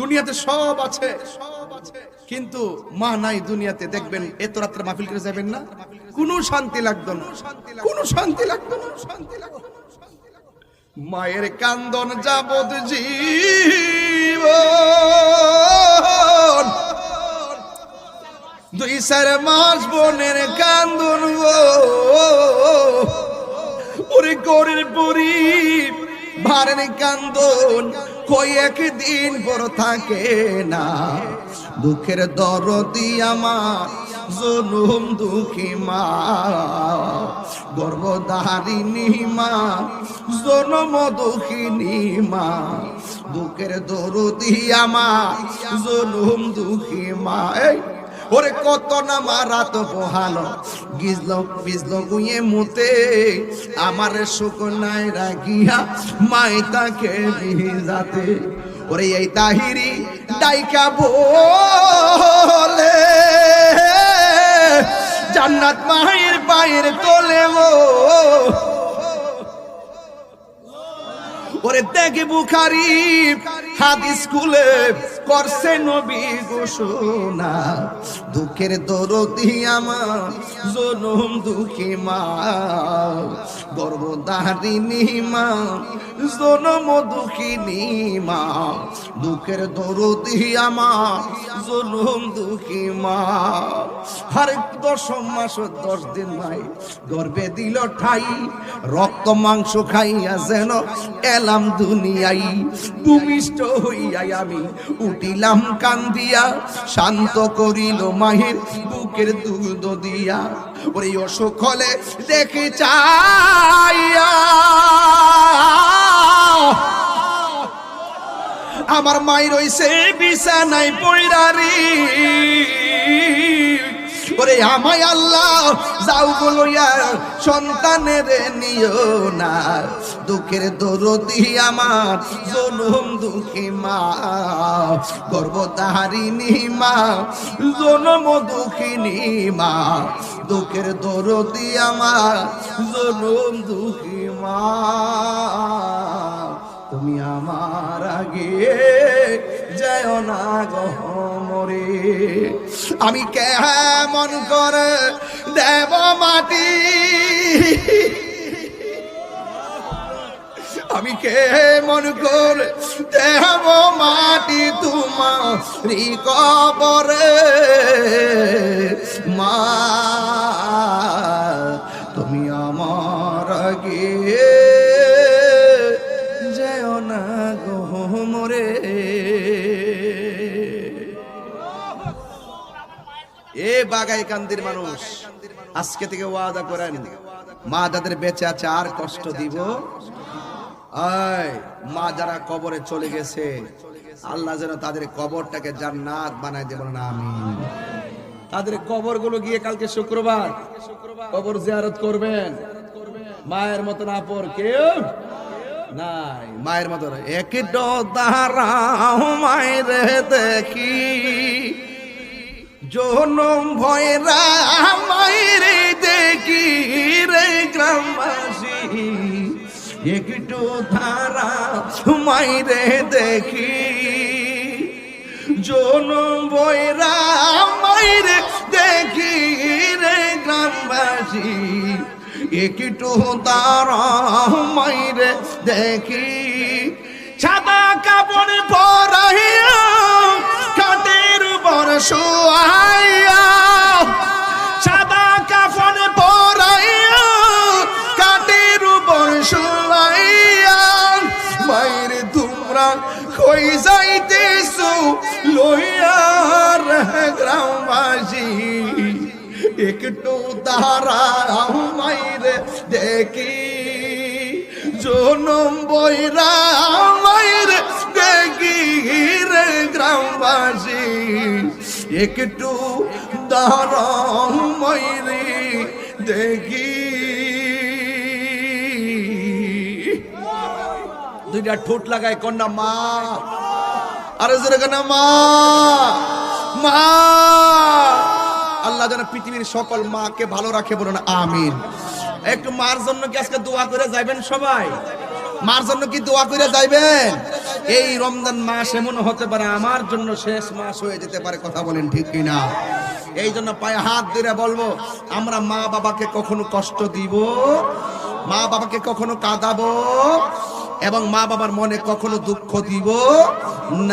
দুনিয়াতে সব আছে। কিন্তু মা নাই দুনিয়াতে, দেখবেন এত রাত্রে মাহফিল করে যাবেন না। কোনো শান্তি লাগতো না। কোনো শান্তি লাগতো না। শান্তি মায়ের কান্দন যাবত জীব দুই চার মাস বোনের কান্দন ওরে গরের পরি ভারের কান্দন। কই একদিন বড় থাকে না। দুঃখের দরদি আমার জনুম দুঃখী মা। গর্ভধারিণী মা জনম দুঃখিনী মা। দুঃখের দরদি আমার জনুম দুঃখী মা। ওরে কত না মারা তো পোহালো গিজলো বিজলো গুয়ে মুতে। আমার শুকনায় রাখিয়া মাই তাকে যাতে ওরে এই তাহিরি ডাইকা বলে, জান্নাত মায়ের পায়ের তোলে গো ওরে দেখে বুখারি হাদিস খুলে করছে নবী ঘোষণা। দুঃখের দরদি আমার জনম দুঃখী মা। গর্ভধারিণী মা জনম দুঃখিনী মা। দুঃখের দরদি আমার জনম দুঃখী মা। হরেক দশম মাস, দশ দিন মাই গর্বে দিল ঠাই, রক্ত মাংস খাইয়া যেন এলাম দুনিয়াই ভূমিষ্ঠ হইয়াই আমি উঠিলাম কান্দিয়া, শান্ত করিল মাহির বুকের দুধ দিয়া। ওই অসুখ হলে দেখে চাইয়া। আমার মাই রইছে বিছানায় পয়রারি ওরে আমায় আল্লাহ, যাও বলইয়া সন্তানের নিও না। দুঃখের দরদি আমার জনম দুঃখী মা। গর্ভধারিণী মা জনম দুঃখিনী মা। দুঃখের দরদি আমার জনম দুঃখী মা। তুমি আমার আগে যায় না গহমরে আমি কেমন করে দেব মাটি? আমি কেমন করে দেব মাটি? তোমারি কবরে না গো মোরে। এ বাগাই কান্দির মানুষ, আজকে থেকে ওয়াদা করেন, মা যাদের বেঁচে আছে আর কষ্ট দিব। মা যারা কবরে চলে গেছে, আল্লাহ যেন তাদের কবরটাকে জান্নাত বানাই দেব না আমি তাদের কবরগুলো গিয়ে কালকে শুক্রবার কবর জিয়ারত করবেন। মায়ের মতন আপর কেউ নাই। মায়ের মতন এক দাঁড়াও মায়ের দেখি। জনম ভয়রা মায়ের দেখি রে গ্রামবাসী। একটু ধারা মাইরে দেখি। জনম ভয়রা একটু মাইরে দেখি সাদা কাপড় পরাইয়া কাটের উপর শোয়াইয়া সাদা কাপড় পরাইয়া কাটের উপর শোয়াইয়া, মায়ের তোমরা কই যাইতেছো লইয়ার একটু তারা মাইরে দেখি। জনম বইরা মাইরে দেখি রে গ্রামবাসী। একটু মাইরে দেখি। দুইটা ঠোঁট লাগায় কন্যা মা। আরে কন্যা মা। মা। আল্লাহ যেন পৃথিবীর সকল মাকে ভালো রাখে বলুন, আমিন। একটু মার জন্য কি আজকে দোয়া করে যাইবেন সবাই? মার জন্য কি দোয়া করে যাইবেন? এই রমজান মাস এমন হতে পারে, আমার জন্য শেষ মাস হয়ে যেতে পারে, কথা বলেন ঠিক কিনা? এই জন্য পায়ে হাত দিয়ে বলব, আমরা মা বাবাকে কখনো কষ্ট দিব, মা বাবাকে কখনো কাঁদাবো, এবং মা বাবার মনে কখনো দুঃখ দিব